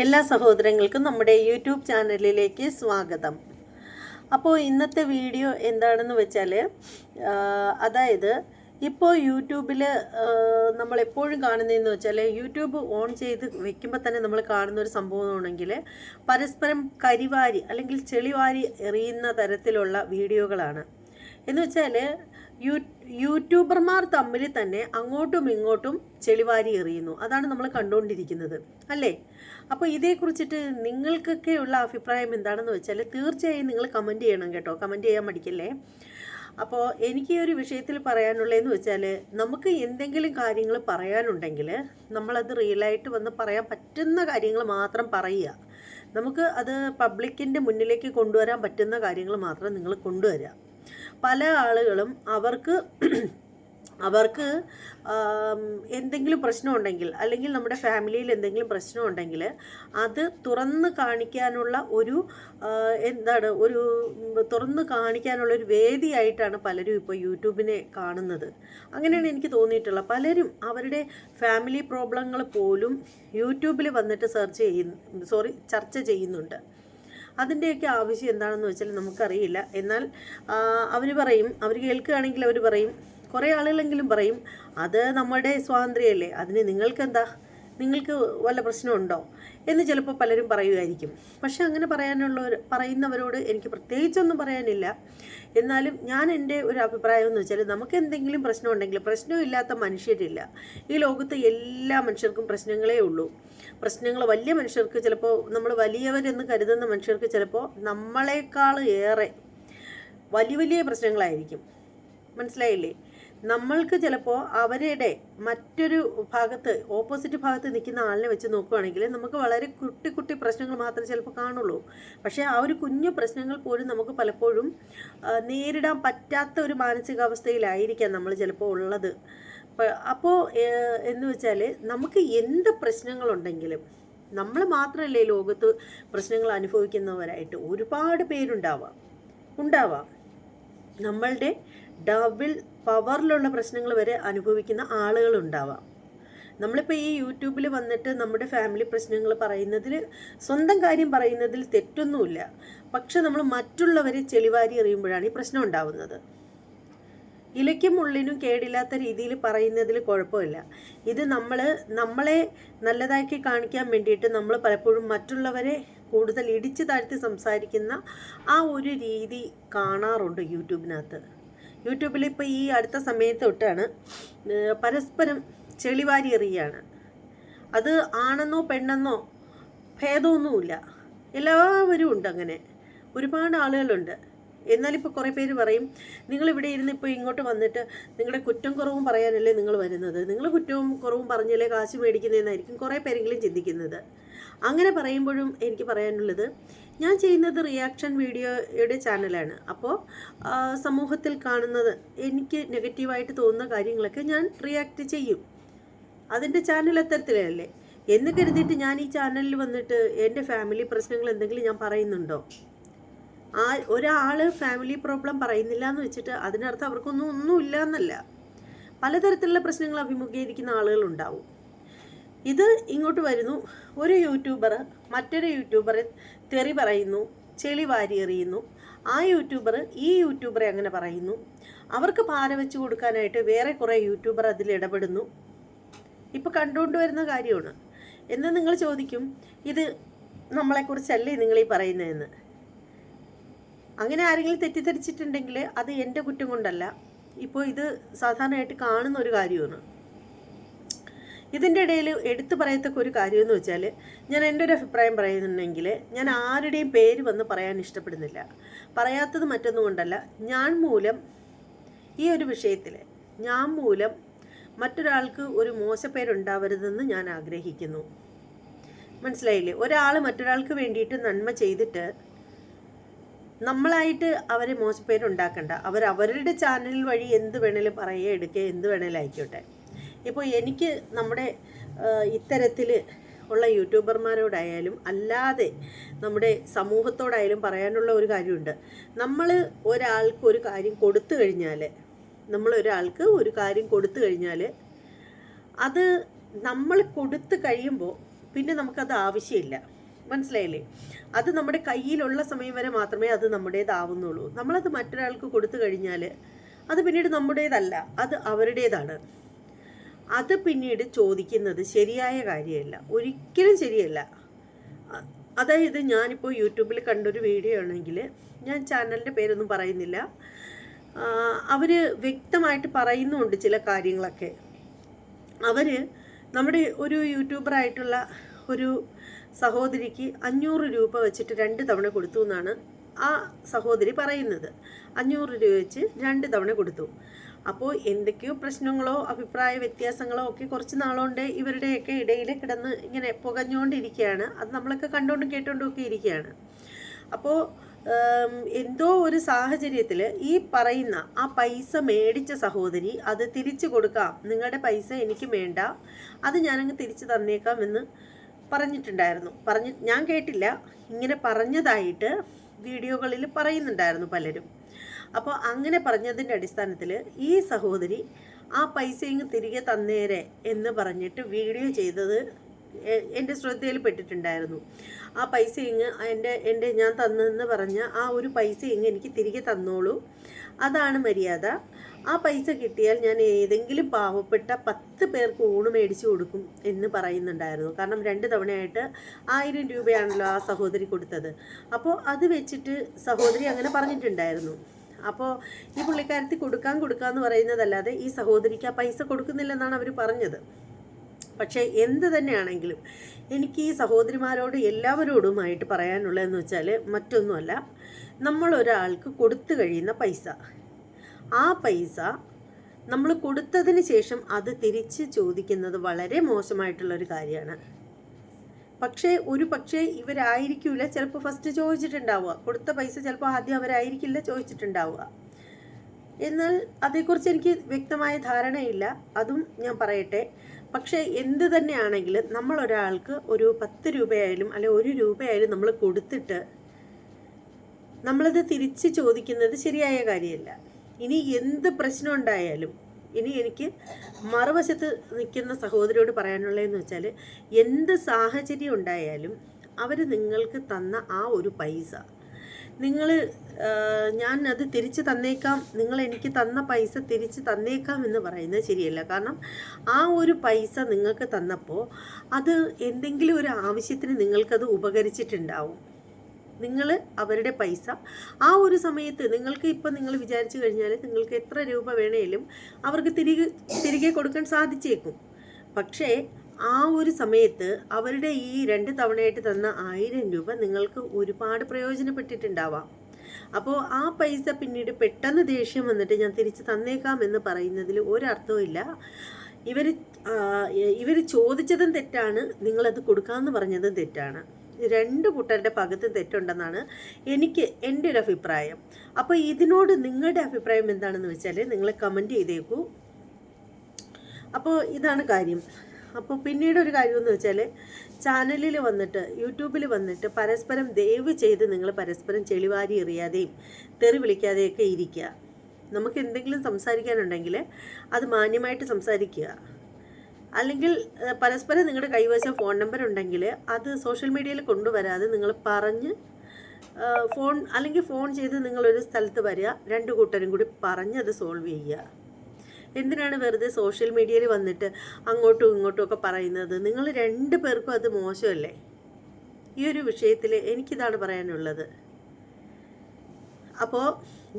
എല്ലാ സഹോദരങ്ങൾക്കും നമ്മുടെ യൂട്യൂബ് ചാനലിലേക്ക് സ്വാഗതം. അപ്പോൾ ഇന്നത്തെ വീഡിയോ എന്താണെന്ന് വെച്ചാൽ അതായത് ഇപ്പോൾ യൂട്യൂബിൽ നമ്മളെപ്പോഴും കാണുന്നതെന്ന് വെച്ചാൽ യൂട്യൂബ് ഓൺ ചെയ്ത് വെക്കുമ്പോൾ തന്നെ നമ്മൾ കാണുന്ന ഒരു സംഭവമാണെങ്കിൽ പരസ്പരം കരിവാരി അല്ലെങ്കിൽ ചെളിവാരി എറിയുന്ന തരത്തിലുള്ള വീഡിയോകളാണ്. എന്ന് വെച്ചാൽ യൂ യൂട്യൂബർമാർ തമ്മിൽ തന്നെ അങ്ങോട്ടും ഇങ്ങോട്ടും ചെളിവാരി എറിയുന്നു. അതാണ് നമ്മൾ കണ്ടുകൊണ്ടിരിക്കുന്നത് അല്ലേ? അപ്പോൾ ഇതേക്കുറിച്ചിട്ട് നിങ്ങൾക്കൊക്കെയുള്ള അഭിപ്രായം എന്താണെന്ന് വെച്ചാൽ തീർച്ചയായും നിങ്ങൾ കമന്റ് ചെയ്യണം കേട്ടോ. കമന്റ് ചെയ്യാൻ മടിക്കല്ലേ? അപ്പോൾ എനിക്ക് ഈ ഒരു വിഷയത്തിൽ പറയാനുള്ളതെന്ന് വെച്ചാൽ നമുക്ക് എന്തെങ്കിലും കാര്യങ്ങൾ പറയാനുണ്ടെങ്കിൽ നമ്മളത് റിയലായിട്ട് വന്ന് പറയാൻ പറ്റുന്ന കാര്യങ്ങൾ മാത്രം പറയുക. നമുക്ക് അത് പബ്ലിക്കിന്റെ മുന്നിലേക്ക് കൊണ്ടുവരാൻ പറ്റുന്ന കാര്യങ്ങൾ മാത്രം നിങ്ങൾ കൊണ്ടുവരിക പല ആളുകളും അവർക്ക് അവർക്ക് എന്തെങ്കിലും പ്രശ്നമുണ്ടെങ്കിൽ അല്ലെങ്കിൽ നമ്മുടെ ഫാമിലിയിൽ എന്തെങ്കിലും പ്രശ്നമുണ്ടെങ്കിൽ അത് തുറന്ന് കാണിക്കാനുള്ള ഒരു എന്താണ് ഒരു തുറന്ന് കാണിക്കാനുള്ള ഒരു വേദിയായിട്ടാണ് പലരും ഇപ്പോൾ യൂട്യൂബിനെ കാണുന്നത്. അങ്ങനെയാണ് എനിക്ക് തോന്നിയിട്ടുള്ളത്. പലരും അവരുടെ ഫാമിലി പ്രോബ്ലങ്ങൾ പോലും യൂട്യൂബിൽ വന്നിട്ട് സെർച്ച് ചെയ്യുന്നു സോറി ചർച്ച ചെയ്യുന്നുണ്ട്. അതിന്റെയൊക്കെ ആവശ്യം എന്താണെന്ന് വെച്ചാൽ നമുക്കറിയില്ല. എന്നാൽ അവർ പറയും അവർ കേൾക്കുകയാണെങ്കിൽ അവർ പറയും കുറേ ആളുകളെങ്കിലും പറയും അത് നമ്മുടെ സ്വാതന്ത്ര്യമല്ലേ? അതിന് നിങ്ങൾക്കെന്താ? നിങ്ങൾക്ക് വല്ല പ്രശ്നമുണ്ടോ? എന്ന് ചിലപ്പോൾ പലരും പറയുമായിരിക്കും. പക്ഷെ അങ്ങനെ പറയാനുള്ളവർ പറയുന്നവരോട് എനിക്ക് പ്രത്യേകിച്ചൊന്നും പറയാനില്ല. എന്നാലും ഞാൻ എന്റെ ഒരു അഭിപ്രായം എന്ന് വെച്ചാൽ നമുക്ക് എന്തെങ്കിലും പ്രശ്നം പ്രശ്നമുണ്ടെങ്കിൽ പ്രശ്നമില്ലാത്ത മനുഷ്യരില്ല. ഈ ലോകത്ത് എല്ലാ മനുഷ്യർക്കും പ്രശ്നങ്ങളേ ഉള്ളൂ. പ്രശ്നങ്ങൾ വലിയ മനുഷ്യർക്ക് ചിലപ്പോൾ നമ്മൾ വലിയവരെന്ന് കരുതുന്ന മനുഷ്യർക്ക് ചിലപ്പോൾ നമ്മളെക്കാൾ ഏറെ വലിയ വലിയ പ്രശ്നങ്ങളായിരിക്കും. മനസ്സിലായില്ലേ? നമ്മൾക്ക് ചിലപ്പോൾ അവരുടെ മറ്റൊരു ഭാഗത്ത് ഓപ്പോസിറ്റ് ഭാഗത്ത് നിൽക്കുന്ന ആളിനെ വെച്ച് നോക്കുകയാണെങ്കിൽ നമുക്ക് വളരെ കുട്ടി കുട്ടി പ്രശ്നങ്ങൾ മാത്രമേ ചിലപ്പോൾ കാണുള്ളൂ. പക്ഷേ ആ ഒരു കുഞ്ഞു പ്രശ്നങ്ങൾ പോലും നമുക്ക് പലപ്പോഴും നേരിടാൻ പറ്റാത്ത ഒരു മാനസികാവസ്ഥയിലായിരിക്കാം നമ്മൾ ചിലപ്പോൾ ഉള്ളത്. അപ്പോൾ എന്ന് വെച്ചാൽ നമുക്ക് എന്ത് പ്രശ്നങ്ങളുണ്ടെങ്കിലും നമ്മൾ മാത്രമല്ലേ ലോകത്ത് പ്രശ്നങ്ങൾ അനുഭവിക്കുന്നവരായിട്ട് ഒരുപാട് പേരുണ്ടാവാം. ഉണ്ടാവാം. നമ്മളുടെ ഡബിൾ പവറിലുള്ള പ്രശ്നങ്ങൾ വരെ അനുഭവിക്കുന്ന ആളുകൾ ആളുകളുണ്ടാവാം. നമ്മളിപ്പോൾ ഈ യൂട്യൂബിൽ വന്നിട്ട് നമ്മുടെ ഫാമിലി പ്രശ്നങ്ങൾ പറയുന്നതിൽ സ്വന്തം കാര്യം പറയുന്നതിൽ തെറ്റൊന്നുമില്ല. പക്ഷെ നമ്മൾ മറ്റുള്ളവരെ ചെളിവാരി എറിയുമ്പോഴാണ് ഈ പ്രശ്നം ഉണ്ടാവുന്നത്. ഇലയ്ക്കും ഉള്ളിനും കേടില്ലാത്ത രീതിയിൽ പറയുന്നതിൽ കുഴപ്പമില്ല. ഇത് നമ്മൾ നമ്മളെ നല്ലതാക്കി കാണിക്കാൻ വേണ്ടിയിട്ട് നമ്മൾ പലപ്പോഴും മറ്റുള്ളവരെ കൂടുതൽ ഇടിച്ചു താഴ്ത്തി സംസാരിക്കുന്ന ആ ഒരു രീതി കാണാറുണ്ട് യൂട്യൂബിനകത്ത്. യൂട്യൂബിൽ ഇപ്പോൾ ഈ അടുത്ത സമയത്ത് തൊട്ടാണ് പരസ്പരം ചെളിവാരി എറിയാണ് അത് ആണെന്നോ പെണ്ണെന്നോ ഭേദമൊന്നുമില്ല. എല്ലാവരും ഉണ്ട് അങ്ങനെ. ഒരുപാട് ആളുകളുണ്ട്. എന്നാലിപ്പോൾ കുറേ പേര് പറയും നിങ്ങളിവിടെ ഇരുന്ന് ഇപ്പോൾ ഇങ്ങോട്ട് വന്നിട്ട് നിങ്ങളുടെ കുറ്റം കുറവും പറയാനല്ലേ നിങ്ങൾ വരുന്നത്? നിങ്ങൾ കുറ്റവും കുറവും പറഞ്ഞല്ലേ കാശ് മേടിക്കുന്നതെന്നായിരിക്കും കുറേ പേരെങ്കിലും ചിന്തിക്കുന്നത്. അങ്ങനെ പറയുമ്പോഴും എനിക്ക് പറയാനുള്ളത് ഞാൻ ചെയ്യുന്നത് റിയാക്ഷൻ വീഡിയോയുടെ ചാനലാണ് അപ്പോൾ സമൂഹത്തിൽ കാണുന്നത് എനിക്ക് നെഗറ്റീവായിട്ട് തോന്നുന്ന കാര്യങ്ങളൊക്കെ ഞാൻ റിയാക്ട് ചെയ്യും. അതിന്റെ ചാനൽ അത്തരത്തിലല്ലേ? എന്ന് കരുതിയിട്ട് ഞാൻ ഈ ചാനലിൽ വന്നിട്ട് എന്റെ ഫാമിലി പ്രശ്നങ്ങൾ എന്തെങ്കിലും ഞാൻ പറയുന്നുണ്ടോ? ആ ഒരാൾ ഫാമിലി പ്രോബ്ലം പറയുന്നില്ല എന്ന് വെച്ചിട്ട് അതിനർത്ഥം അവർക്കൊന്നും ഒന്നുമില്ല എന്നല്ല പലതരത്തിലുള്ള പ്രശ്നങ്ങൾ അഭിമുഖീകരിക്കുന്ന ആളുകളുണ്ടാവും ഇത് ഇങ്ങോട്ട് വരുന്നു. ഒരു യൂട്യൂബർ മറ്റൊരു യൂട്യൂബറെ തെറി പറയുന്നു ചെളി വാരി എറിയുന്നു. ആ യൂട്യൂബർ ഈ യൂട്യൂബറെ അങ്ങനെ പറയുന്നു. അവർക്ക് പാര വെച്ച് കൊടുക്കാനായിട്ട് വേറെ കുറേ യൂട്യൂബർ അതിൽ ഇടപെടുന്നു. ഇപ്പോൾ കണ്ടുകൊണ്ട് വരുന്ന കാര്യമാണ്. എന്ന് നിങ്ങൾ ചോദിക്കും ഇത് നമ്മളെക്കുറിച്ചല്ലേ നിങ്ങൾ ഈ പറയുന്നതെന്ന്? അങ്ങനെ ആരെങ്കിലും തെറ്റിദ്ധരിച്ചിട്ടുണ്ടെങ്കിൽ അത് എന്റെ കുറ്റം കൊണ്ടല്ല. ഇപ്പോൾ ഇത് സാധാരണയായിട്ട് കാണുന്ന ഒരു കാര്യമാണ്. ഇതിന്റെ ഇടയിൽ എടുത്തു പറയത്തക്ക ഒരു കാര്യമെന്ന് വെച്ചാൽ ഞാൻ എന്റെ ഒരു അഭിപ്രായം പറയുന്നുണ്ടെങ്കിൽ ഞാൻ ആരുടെയും പേര് വന്ന് പറയാൻ ഇഷ്ടപ്പെടുന്നില്ല. പറയാത്തത് മറ്റൊന്നും കൊണ്ടല്ല ഞാൻ മൂലം ഈ ഒരു വിഷയത്തിൽ ഞാൻ മൂലം മറ്റൊരാൾക്ക് ഒരു മോശപ്പേരുണ്ടാവരുതെന്ന് ഞാൻ ആഗ്രഹിക്കുന്നു. മനസ്സിലായില്ലേ? ഒരാൾ മറ്റൊരാൾക്ക് വേണ്ടിയിട്ട് നന്മ ചെയ്തിട്ട് നമ്മളായിട്ട് അവരെ മോശപ്പേരുണ്ടാക്കണ്ട. അവർ അവരുടെ ചാനൽ വഴി എന്ത് വേണേലും പറയുക എടുക്കുക എന്ത് വേണേലും ആയിക്കോട്ടെ. ഇപ്പോൾ എനിക്ക് നമ്മുടെ ഇത്തരത്തിൽ ഉള്ള യൂട്യൂബർമാരോടായാലും അല്ലാതെ നമ്മുടെ സമൂഹത്തോടായാലും പറയാനുള്ള ഒരു കാര്യമുണ്ട്. നമ്മൾ ഒരാൾക്ക് ഒരു കാര്യം കൊടുത്തു കഴിഞ്ഞാൽ നമ്മൾ ഒരാൾക്ക് ഒരു കാര്യം കൊടുത്തു കഴിഞ്ഞാൽ അത് നമ്മൾ കൊടുത്തു കഴിയുമ്പോൾ പിന്നെ നമുക്കത് ആവശ്യമില്ല. മനസ്സിലായില്ലേ? അത് നമ്മുടെ കയ്യിലുള്ള സമയം വരെ മാത്രമേ അത് നമ്മുടേതാവുന്നുള്ളൂ. നമ്മളത് മറ്റൊരാൾക്ക് കൊടുത്തു കഴിഞ്ഞാൽ അത് പിന്നീട് നമ്മുടേതല്ല അത് അവരുടേതാണ്. അത് പിന്നീട് ചോദിക്കുന്നത് ശരിയായ കാര്യമല്ല. ഒരിക്കലും ശരിയല്ല. അതായത് ഞാനിപ്പോൾ യൂട്യൂബിൽ കണ്ടൊരു വീഡിയോ ആണെങ്കിൽ ഞാൻ ചാനലിന്റെ പേരൊന്നും പറയുന്നില്ല. അവർ വ്യക്തമായിട്ട് പറയുന്നുണ്ട് ചില കാര്യങ്ങളൊക്കെ. അവർ നമ്മുടെ ഒരു യൂട്യൂബറായിട്ടുള്ള ഒരു സഹോദരിക്ക് അഞ്ഞൂറ് രൂപ വെച്ചിട്ട് രണ്ട് തവണ കൊടുത്തു എന്നാണ് ആ സഹോദരി പറയുന്നത്. അഞ്ഞൂറ് രൂപ വെച്ച് രണ്ട് തവണ കൊടുത്തു. അപ്പോൾ എന്തൊക്കെയോ പ്രശ്നങ്ങളോ അഭിപ്രായ വ്യത്യാസങ്ങളോ ഒക്കെ കുറച്ച് നാളുകൊണ്ട് ഇവരുടെയൊക്കെ ഇടയിൽ കിടന്ന് ഇങ്ങനെ പുകഞ്ഞുകൊണ്ടിരിക്കുകയാണ്. അത് നമ്മളൊക്കെ കണ്ടുകൊണ്ടും കേട്ടുകൊണ്ടും ഒക്കെ ഇരിക്കുകയാണ്. അപ്പോൾ എന്തോ ഒരു സാഹചര്യത്തിൽ ഈ പറയുന്ന ആ പൈസ മേടിച്ച സഹോദരി അത് തിരിച്ചു കൊടുക്കാം. നിങ്ങളുടെ പൈസ എനിക്ക് വേണ്ട. അത് ഞാനങ്ങ് തിരിച്ചു തന്നേക്കാം എന്ന് പറഞ്ഞിട്ടുണ്ടായിരുന്നു. പറഞ്ഞ് ഞാൻ കേട്ടില്ല. ഇങ്ങനെ പറഞ്ഞതായിട്ട് വീഡിയോകളിൽ പറയുന്നുണ്ടായിരുന്നു പലരും. അപ്പോൾ അങ്ങനെ പറഞ്ഞതിന്റെ അടിസ്ഥാനത്തിൽ ഈ സഹോദരി ആ പൈസ ഇങ്ങ് തിരികെ തന്നേരെ എന്ന് പറഞ്ഞിട്ട് വീഡിയോ ചെയ്തത് എന്റെ എന്റെ ശ്രദ്ധയിൽപ്പെട്ടിട്ടുണ്ടായിരുന്നു ആ പൈസ ഇങ്ങ് എന്റെ എന്റെ ഞാൻ തന്നെന്ന് പറഞ്ഞ ആ ഒരു പൈസ ഇങ്ങ് എനിക്ക് തിരികെ തന്നോളൂ. അതാണ് മര്യാദ. ആ പൈസ കിട്ടിയാൽ ഞാൻ ഏതെങ്കിലും പാവപ്പെട്ട പത്ത് പേർക്ക് ഊണ് മേടിച്ചു കൊടുക്കും എന്ന് പറയുന്നുണ്ടായിരുന്നു. കാരണം രണ്ട് തവണയായിട്ട് ആയിരം രൂപയാണല്ലോ ആ സഹോദരി കൊടുത്തത്. അപ്പോൾ അത് വെച്ചിട്ട് സഹോദരി അങ്ങനെ പറഞ്ഞിട്ടുണ്ടായിരുന്നു. അപ്പോൾ ഈ പുള്ളിക്കാരത്തി കൊടുക്കാൻ കൊടുക്കാന്ന് പറയുന്നതല്ലാതെ ഈ സഹോദരിക്ക് ആ പൈസ കൊടുക്കുന്നില്ലെന്നാണ് അവർ പറഞ്ഞത്. പക്ഷേ എന്ത് തന്നെയാണെങ്കിലും എനിക്ക് ഈ സഹോദരിമാരോട് എല്ലാവരോടുമായിട്ട് പറയാനുള്ളതെന്ന് വെച്ചാൽ മറ്റൊന്നുമല്ല. നമ്മളൊരാൾക്ക് കൊടുത്തു കഴിയുന്ന പൈസ. ആ പൈസ നമ്മൾ കൊടുത്തതിന് ശേഷം അത് തിരിച്ച് ചോദിക്കുന്നത് വളരെ മോശമായിട്ടുള്ളൊരു കാര്യമാണ്. പക്ഷേ ഒരു പക്ഷേ ഇവരായിരിക്കില്ല ചിലപ്പോൾ ഫസ്റ്റ് ചോദിച്ചിട്ടുണ്ടാവുക. കൊടുത്ത പൈസ ചിലപ്പോൾ ആദ്യം അവരായിരിക്കില്ല ചോദിച്ചിട്ടുണ്ടാവുക. എന്നാൽ അതേക്കുറിച്ച് എനിക്ക് വ്യക്തമായ ധാരണയില്ല. അതും ഞാൻ പറയട്ടെ. പക്ഷേ എന്ത് തന്നെയാണെങ്കിലും നമ്മൾ ഒരാൾക്ക് ഒരു പത്ത് രൂപയായാലും അല്ലെ ഒരു രൂപയായാലും നമ്മൾ കൊടുത്തിട്ട് നമ്മളത് തിരിച്ച് ചോദിക്കുന്നത് ശരിയായ കാര്യമല്ല. ഇനി എന്ത് പ്രശ്നം ഉണ്ടായാലും ഇനി എനിക്ക് മറുവശത്ത് നിൽക്കുന്ന സഹോദരിയോട് പറയാനുള്ളതെന്ന് വെച്ചാൽ എന്ത് സാഹചര്യം ഉണ്ടായാലും അവർ നിങ്ങൾക്ക് തന്ന ആ ഒരു പൈസ. നിങ്ങൾ ഞാൻ അത് തിരിച്ച് തന്നേക്കാം നിങ്ങൾ എനിക്ക് തന്ന പൈസ തിരിച്ച് തന്നേക്കാം എന്ന് പറയുന്നത് ശരിയല്ല. കാരണം ആ ഒരു പൈസ നിങ്ങൾക്ക് തന്നപ്പോൾ അത് എന്തെങ്കിലും ഒരു ആവശ്യത്തിന് നിങ്ങൾക്കത് ഉപകരിച്ചിട്ടുണ്ടാവും. നിങ്ങൾ അവരുടെ പൈസ. ആ ഒരു സമയത്ത് നിങ്ങൾക്ക് ഇപ്പം നിങ്ങൾ വിചാരിച്ചു കഴിഞ്ഞാൽ നിങ്ങൾക്ക് എത്ര രൂപ വേണേലും അവർക്ക് തിരികെ തിരികെ കൊടുക്കാൻ സാധിച്ചേക്കും. പക്ഷേ ആ ഒരു സമയത്ത് അവരുടെ ഈ രണ്ട് തവണയായിട്ട് തന്ന ആയിരം രൂപ നിങ്ങൾക്ക് ഒരുപാട് പ്രയോജനപ്പെട്ടിട്ടുണ്ടാവാം. അപ്പോൾ ആ പൈസ പിന്നീട് പെട്ടെന്ന് ദേഷ്യം വന്നിട്ട് ഞാൻ തിരിച്ച് തന്നേക്കാം എന്ന് പറയുന്നതിൽ ഒരർത്ഥവും ഇല്ല ഇവർ ഇവർ ചോദിച്ചതും തെറ്റാണ് നിങ്ങളത് കൊടുക്കാമെന്ന് പറഞ്ഞതും തെറ്റാണ്. രണ്ട് കൂട്ടരുടെ ഭാഗത്ത് തെറ്റുണ്ടെന്നാണ് എനിക്ക് എന്റെ ഒരു അഭിപ്രായം. അപ്പോൾ ഇതിനോട് നിങ്ങളുടെ അഭിപ്രായം എന്താണെന്ന് വെച്ചാൽ നിങ്ങൾ കമന്റ് ചെയ്തേക്കൂ. അപ്പോൾ ഇതാണ് കാര്യം. അപ്പോൾ പിന്നീട് ഒരു കാര്യം എന്ന് വെച്ചാൽ ചാനലിൽ വന്നിട്ട് യൂട്യൂബിൽ വന്നിട്ട് പരസ്പരം ദയവ് ചെയ്ത് നിങ്ങൾ പരസ്പരം ചെളിവാരി എറിയാതെയും തെറി വിളിക്കാതെയൊക്കെ ഇരിക്കുക. നമുക്ക് എന്തെങ്കിലും സംസാരിക്കാനുണ്ടെങ്കിൽ അത് മാന്യമായിട്ട് സംസാരിക്കുക. അല്ലെങ്കിൽ പരസ്പരം നിങ്ങളുടെ കൈവശം ഫോൺ നമ്പർ ഉണ്ടെങ്കിൽ അത് സോഷ്യൽ മീഡിയയിൽ കൊണ്ടുവരാതെ നിങ്ങൾ പറഞ്ഞ് ഫോൺ അല്ലെങ്കിൽ ഫോൺ ചെയ്ത് നിങ്ങളൊരു സ്ഥലത്ത് വരിക രണ്ട് കൂട്ടരും കൂടി പറഞ്ഞ് അത് സോൾവ് ചെയ്യുക. എന്തിനാണ് വെറുതെ സോഷ്യൽ മീഡിയയിൽ വന്നിട്ട് അങ്ങോട്ടും ഇങ്ങോട്ടും ഒക്കെ പറയുന്നത്? നിങ്ങൾ രണ്ട് പേർക്കും അത് മോശമല്ലേ? ഈ ഒരു വിഷയത്തിൽ എനിക്കിതാണ് പറയാനുള്ളത്. അപ്പോൾ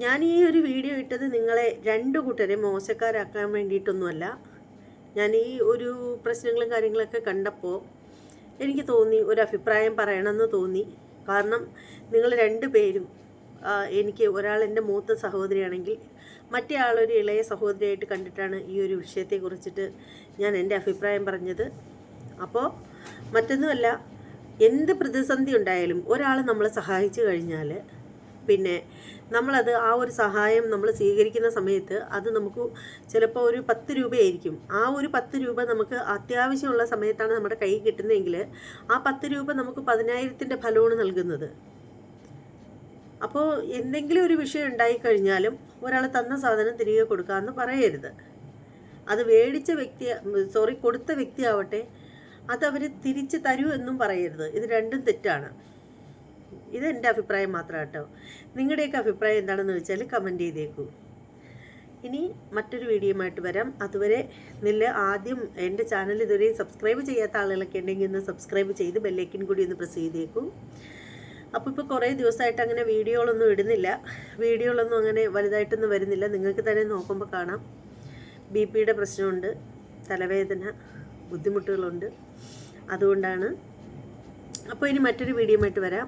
ഞാൻ ഈ ഒരു വീഡിയോ ഇട്ടത് നിങ്ങളെ രണ്ട് കൂട്ടരെ മോശക്കാരാക്കാൻ വേണ്ടിയിട്ടൊന്നുമല്ല. ഞാൻ ഈ ഒരു പ്രശ്നങ്ങളും കാര്യങ്ങളൊക്കെ കണ്ടപ്പോൾ എനിക്ക് തോന്നി ഒരു അഭിപ്രായം പറയണമെന്ന് തോന്നി. കാരണം നിങ്ങൾ രണ്ടു പേരും എനിക്ക് ഒരാൾ എന്റെ മൂത്ത സഹോദരിയാണെങ്കിൽ മറ്റേ ആളൊരു ഇളയ സഹോദരിയായിട്ട് കണ്ടിട്ടാണ് ഈ ഒരു വിഷയത്തെക്കുറിച്ചിട്ട് ഞാൻ എന്റെ അഭിപ്രായം പറഞ്ഞത്. അപ്പോൾ മറ്റൊന്നുമല്ല എന്ത് പ്രതിസന്ധി ഉണ്ടായാലും ഒരാൾ നമ്മളെ സഹായിച്ചു കഴിഞ്ഞാൽ പിന്നെ നമ്മളത് ആ ഒരു സഹായം നമ്മൾ സ്വീകരിക്കുന്ന സമയത്ത് അത് നമുക്ക് ചിലപ്പോൾ ഒരു പത്ത് രൂപയായിരിക്കും. ആ ഒരു പത്ത് രൂപ നമുക്ക് അത്യാവശ്യമുള്ള സമയത്താണ് നമ്മുടെ കയ്യിൽ കിട്ടുന്നതെങ്കിൽ ആ പത്ത് രൂപ നമുക്ക് പതിനായിരത്തിന്റെ ഫലമാണ് നൽകുന്നത്. അപ്പോൾ എന്തെങ്കിലും ഒരു വിഷയം ഉണ്ടായിക്കഴിഞ്ഞാലും ഒരാൾ തന്ന സാധനം തിരികെ കൊടുക്കാമെന്ന് പറയരുത്. അത് മേടിച്ച വ്യക്തി സോറി കൊടുത്ത വ്യക്തിയാവട്ടെ അതവർ തിരിച്ച് തരൂ എന്നും പറയരുത്. ഇത് രണ്ടും തെറ്റാണ്. ഇത് എന്റെ അഭിപ്രായം മാത്രം കേട്ടോ നിങ്ങളുടെയൊക്കെ അഭിപ്രായം എന്താണെന്ന് വെച്ചാൽ കമന്റ് ചെയ്തേക്കൂ. ഇനി മറ്റൊരു വീഡിയോയുമായിട്ട് വരാം. അതുവരെ നില്ല ആദ്യം എന്റെ ചാനൽ ഇതുവരെ സബ്സ്ക്രൈബ് ചെയ്യാത്ത ആളുകളൊക്കെ ഉണ്ടെങ്കിൽ ഒന്ന് സബ്സ്ക്രൈബ് ചെയ്ത് ബെല്ലൈക്കൻ കൂടി ഒന്ന് പ്രസ് ചെയ്തേക്കും. അപ്പോൾ ഇപ്പോൾ കുറേ ദിവസമായിട്ട് അങ്ങനെ വീഡിയോകളൊന്നും ഇടുന്നില്ല. വീഡിയോകളൊന്നും അങ്ങനെ വലുതായിട്ടൊന്നും വരുന്നില്ല. നിങ്ങൾക്ക് തന്നെ നോക്കുമ്പോൾ കാണാം. ബി പിയുടെ പ്രശ്നമുണ്ട്. തലവേദന ബുദ്ധിമുട്ടുകളുണ്ട്. അതുകൊണ്ടാണ്. അപ്പോൾ ഇനി മറ്റൊരു വീഡിയോയുമായിട്ട് വരാം.